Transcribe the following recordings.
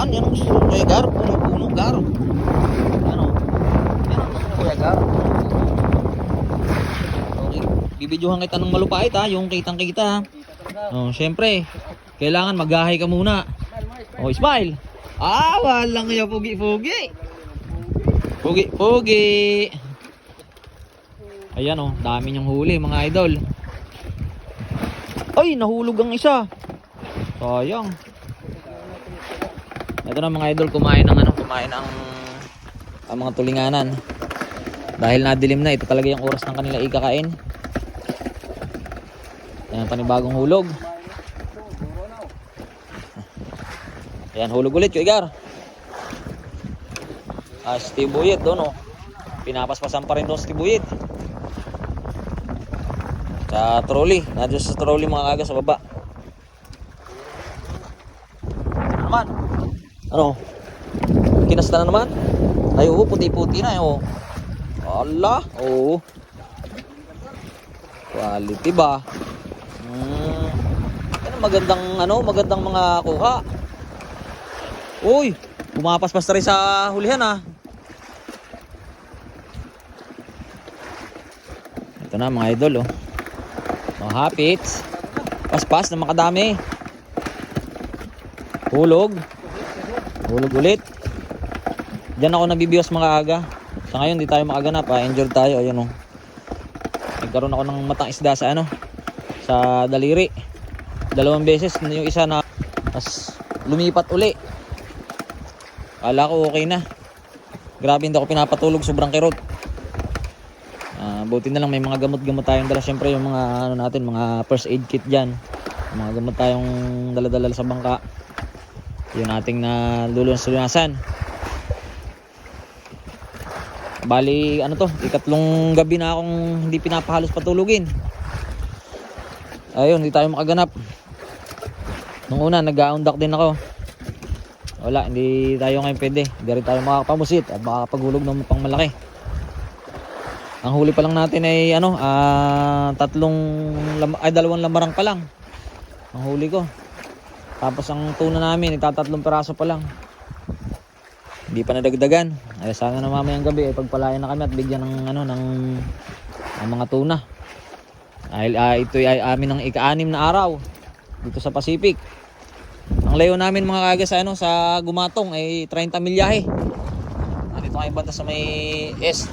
Yan, yan ang gusto ko. Kuya Gar, puno-puno, Gar. Ano? Yan ang gusto ko, Kuya Gar. Okay. Bibidyohan kita ng malupait ha, yung kitang-kita ha. Oh, syempre. Kailangan magahay ka muna. Oh, smile. Ah, walang kaya pugi-pugi. Pugi-pugi. Ayan oh, dami niyang huli mga idol. Ay, nahulog ang isa. Sayang. Ito na mga idol, kumain ng ano, kumain ng ang mga tulinganan. Dahil nadilim na, ito talaga yung oras ng kanila ikakain. Yan, panibagong hulog. Yan, hulog ulit, Kuigar. Ah, si Tibuyit doon, oh. Pinapaspasan pa rin doon si Tibuyit. Sa trolley. Nandiyan sa trolley mga kaga sa baba. Ano naman? Ano? Kinasta na naman? Ay, oo, puti-puti na, oh. Ala, oo. Quality ba? Hmm. Ano magandang ano, magandang mga kuha. Uy, pumapaspas na rin sa hulihan ah. Ito na mga idol oh. Mga hapits. Paspas na makadami. Hulog. Hulog ulit. Diyan ako nabibiwas mga aga. Sa ngayon di tayo makaganap ah. Injured tayo. Ayun oh. Nagkaroon ako ng matang isda sa ano. Sa daliri. Dalawang beses. Yung isa na tas lumipat uli. Kala ko okay na. Grabe hindi ako pinapatulog. Sobrang kirot. Ah, buti na lang may mga gamot-gamot tayong dala. Siyempre yung mga ano natin, mga first aid kit diyan. Mga gamot tayong dala-dala sa bangka. Yun ating na lulunas-lunasan. Bali, ano to, ikatlong gabi na akong hindi pinapahalos patulugin. Ayun, hindi tayo makaganap. Nung una, nag-aundak din ako. Wala, hindi tayo ngayon pwede. Hindi rin tayo makakapamusit at makakapaghulog ng pang malaki. Ang huli pa lang natin ay ano, ah, tatlong ay dalawang lamarang pa lang. Ang huli ko. Tapos ang tuna namin, itatatlong peraso pa lang. Hindi pa nadagdagan. Ay sana na mamayang gabi ay pagpalayan na kami at bigyan ng ano ng ang mga tuna. Dahil ah, ito ay amin ng ika-anim na araw dito sa Pacific. Ang layo namin mga kaga sa ano sa Gumatong ay 30 milyahe. Nandito kami banda sa may S.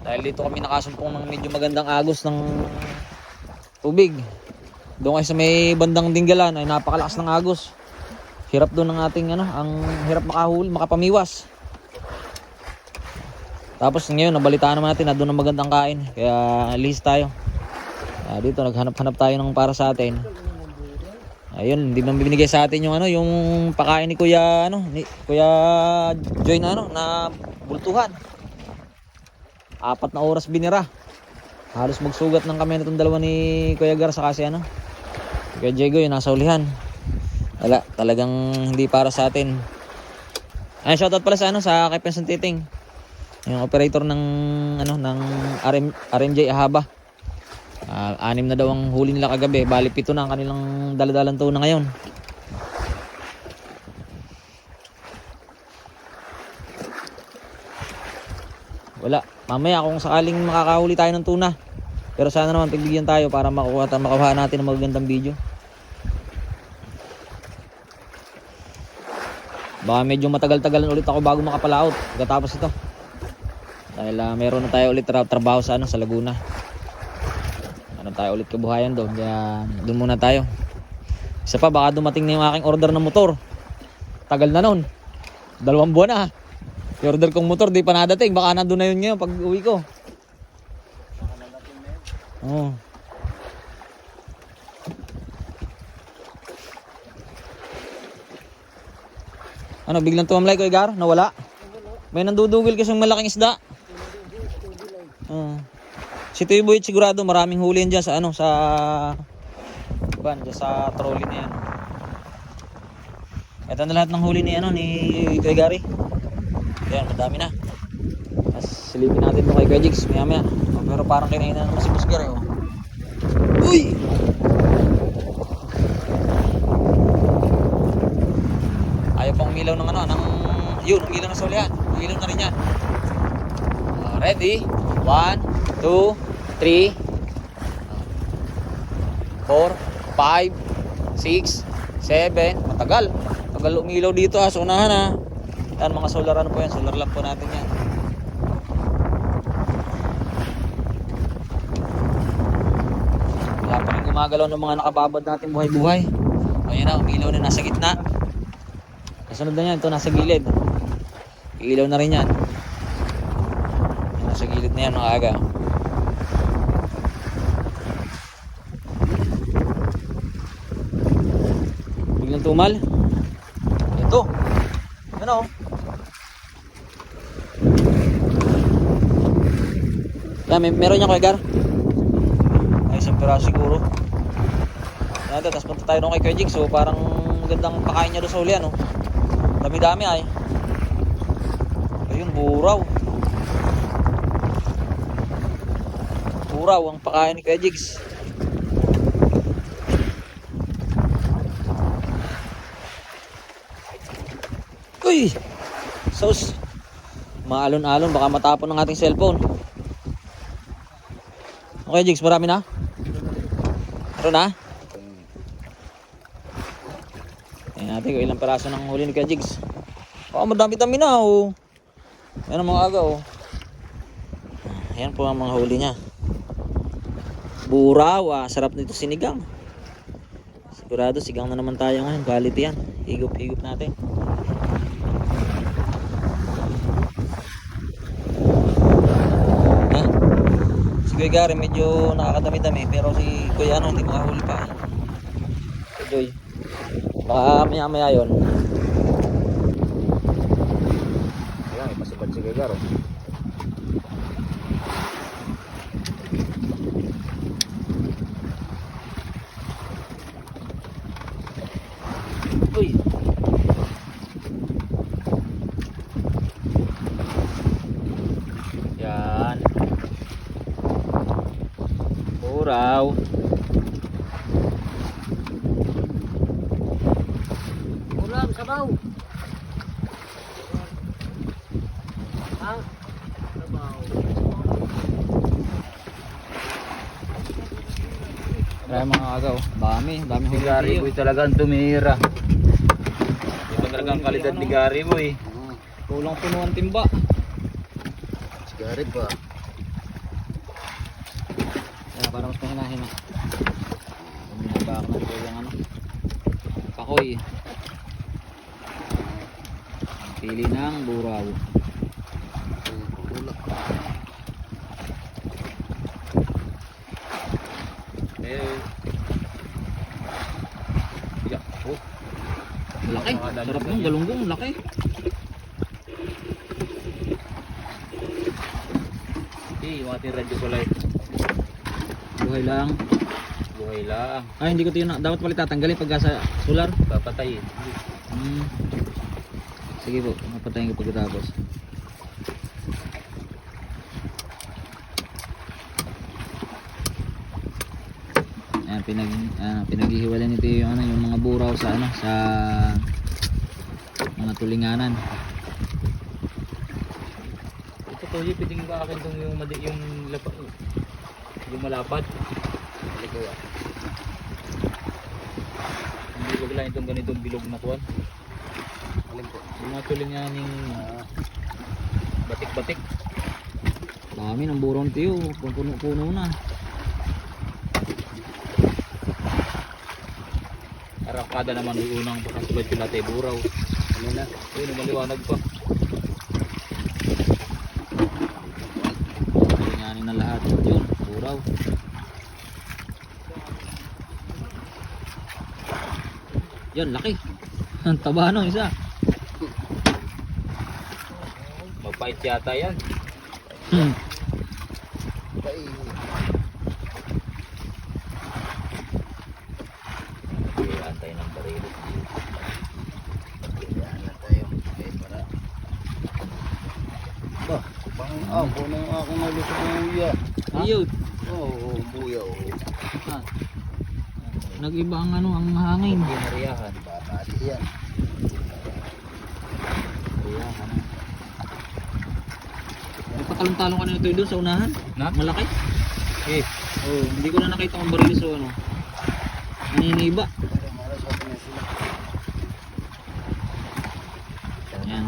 Dahil dito kami nakasumpong ng medyo magandang agos ng tubig. Doon kayo sa may bandang Dinggalan ay napakalakas ng agos. Hirap doon ng ating ano, ang hirap makahuli, makapamiwas. Tapos ngayon nabalitaan naman natin na doon ang magandang kain. Kaya list tayo. Ah, dito naghanap-hanap tayo ng para sa atin. Ayun, hindi man binigay sa atin yung ano, yung pakain ni Kuya ano, ni Kuya Joy na ano, na bultuhan. Apat na oras binira. Halos magsugat ng kamay nitong dalawa ni Kuya Gar sa kasi ano. Kuya Diego yung nasa ulihan. Wala, talagang hindi para sa atin. Ay, shoutout pala sa ano sa kay Penson Titing. Yung operator ng ano ng RM, RMJ Ahaba. Ah, anim na daw ang huli nila kagabi. Bali pito na ang kanilang daladalang tuna ngayon. Wala. Mamaya kung sakaling makakahuli tayo ng tuna. Pero sana naman pagbigyan tayo para makuha, makuha natin ng magagandang video. Baka medyo matagal-tagalan ulit ako bago makapalaot. Pagkatapos ito. Dahil ah, meron na tayo ulit tra- trabaho sa ano sa Laguna. Ano tayo ulit kabuhayan doon. Kaya doon muna tayo. Isa pa baka dumating na yung aking order ng motor. Tagal na noon. Dalawang buwan na. Yung order kong motor di pa nadating. Baka nandun na yun ngayon pag uwi ko. Oo. Ano, biglang tumamlay ko, Igar? Nawala? May nandudugil kasi malaking isda. Oo. Si Tuyo Boy, sigurado maraming huli yan dyan sa ano, sa... Ban, sa trolley na yan. Ito na lahat ng huli ni ano, ni Kuya Gary. Ayan, madami na. Tapos silipin natin ito kay Kuya Jigs, maya maya. Pero parang kinain na naman si Boss Gary, oh. Uy! Ayaw pang umilaw ng ano, ng... Yun, umilaw na sa ulihan. Umilaw na rin yan. Ah, ready? One, two, three, four, five, six, seven. Matagal. Matagal umilaw dito ha. Unahan ha. Yan, mga solar ano po yan. Solar lamp po natin yan. Wala pa rin gumagalaw ng mga nakababad natin buhay-buhay. Ayan na, umilaw na nasa gitna. Kasunod na yan, ito nasa gilid. Ilaw na rin yan. Nasa gilid na yan mga aga. Biglang tumal. Ito. Ano? Yan, may, meron niya Kuya Gar. Ay, isang piraso siguro. Yan, tapos punta tayo doon kay Kuya Jig. So, parang gandang pakain niya doon sa uli, ano. Dami-dami ay. Ayun, buraw. Buraw ang pakain ni Kuya Jigs. Uy! Sos! Maalon-alon, baka matapon ng ating cellphone. Okay, Jigs, marami na? Meron na? Tingnan natin kung ilang peraso ng huli ni Kuya Jigs. Oh, madami-dami na oh. Ayan ang mga aga oh. Ayan po ang mga huli niya. Buraw ah, sarap nito sinigang. Sigurado sigang na naman tayo ngayon. Quality yan. Higop-higop natin. Ha? Si Kuya Gary medyo nakakadami-dami pero si Kuya ano hindi makahuli pa. Si Baka maya-maya yun. Ayan, may pasipad si Kuya Garo. Uy. Yan. Buraw. Ulam, Ha? Sabaw. Kaya mga agaw. Dami, dami Si Gary. Boy talagang tumira. Iba talagang kalidad ni Gary Boy. Kulang puno ang timba. Si Gary ba? Kaya para mas mahinahin na. Uminabak na ito yung ano. Kahoy. Ang Pili ng buraw. Eh, yeah. Oh, Laki. Mga Sarap ng galunggong. Laki. eh, yung ating radyo pala eh. Buhay lang. Buhay lang. Ay, hindi ko ito yun. Dapat pala tatanggalin pagka sa solar. Papatayin. Hmm. Sige po. Mapatayin ko pagkatapos. Ayan, pinag, ah, pinaghihiwalay nito yung, ano, yung mga buraw sa ano sa mga tulinganan. Ito to, yung pitingin ko akin tong yung, madi, yung, lapa, yung malapad. Ko ah. Hindi ko lang itong ganitong bilog na kuwan. Alin po? Yung mga tulingan yung batik-batik. Dami ng buraw nito yun. Puno-puno na. Arakada naman yung unang pakasulad yung latte buraw. Ano na? Ayun, maliwanag pa. Tulinganin na lahat. Yun, buraw. Yan, laki. Ang taba ng isa. Mapait yata yan. Hmm. Antay ng barilo. Yan na tayo. Okay, para. Ba, pang ah, puno yung aking ng uya. Ayun. Oo, oh, buya oh. Ah. Nag-iba ang ano, ang hangin. Pinariyahan. Babali yan. Talong-talong kanina ito doon sa unahan. Na? Malaki. Eh, Oh, hindi ko na nakita kung barilis o ano. Naniniba. Yan.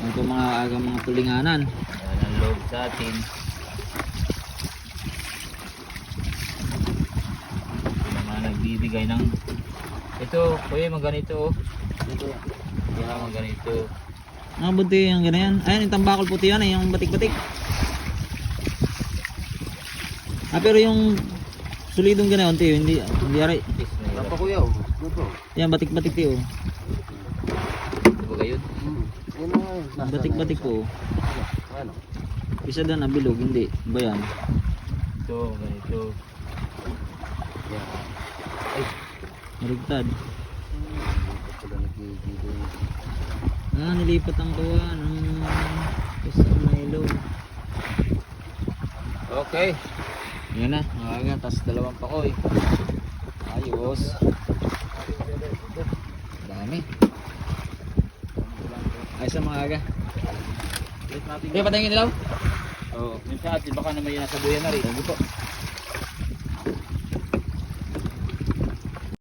Yan po mga agang mga tulinganan. yan ang loob sa atin. Nagbibigay ng ito, kuya, mga ganito oh. Dito. Yan, mga ganito. Mga buti yung ganyan. Ayan, yung tambakol puti yan eh, yung batik-batik. Ah, pero yung solidong ganayon, tiyo, hindi, hindi aray. Mahirap. Tapa kuya, oh. Yan, batik-batik tiyo. Ito ba kayo? Hmm. Batik-batik po. Ano? Isa doon, nabilog, hindi. Ba yan? Ito, ganito. Yan. Marigtad. Ito pala nagkikita yun. Ah, nilipat ang kuha ng isang nylon. Okay. Yan na, mga tapos dalawang pakoy. Ayos. Dami. Ayos na mga aga. Kaya ilaw? Oo. Yung sa atin, baka naman yung nasa buya na rin. Sige po.